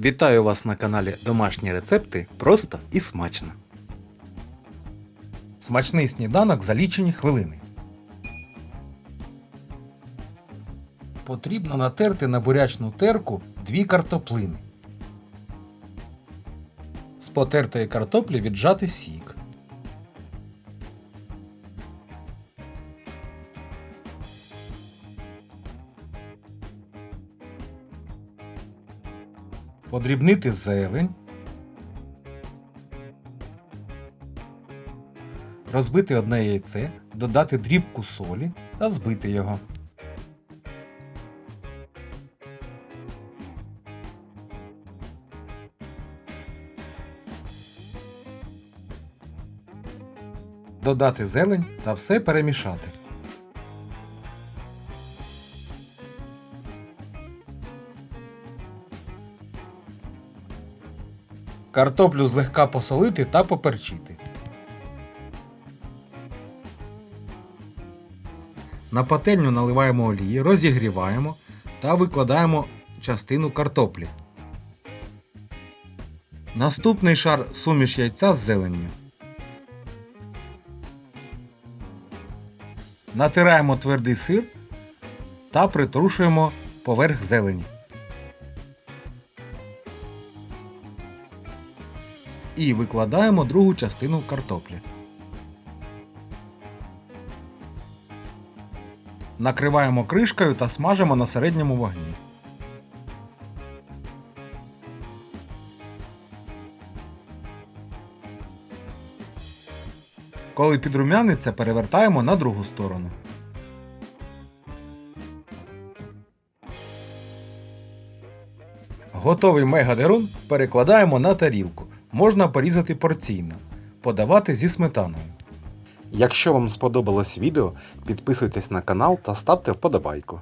Вітаю вас на каналі Домашні рецепти просто і смачно. Смачний сніданок за лічені хвилини. Потрібно натерти на бурячну терку дві картоплини. З потертої картоплі віджати сік. Подрібнити зелень. Розбити одне яйце, додати дрібку солі та збити його. Додати зелень та все перемішати. Картоплю злегка посолити та поперчити. На пательню наливаємо олії, розігріваємо та викладаємо частину картоплі. Наступний шар суміш яйця з зеленню. Натираємо твердий сир та притрушуємо поверх зелені. І викладаємо другу частину картоплі. Накриваємо кришкою та смажимо на середньому вогні. Коли підрумяниться, перевертаємо на другу сторону. Готовий мегадерун перекладаємо на тарілку. Можна порізати порційно. Подавати зі сметаною. Якщо вам сподобалось відео, підписуйтесь на канал та ставте вподобайку.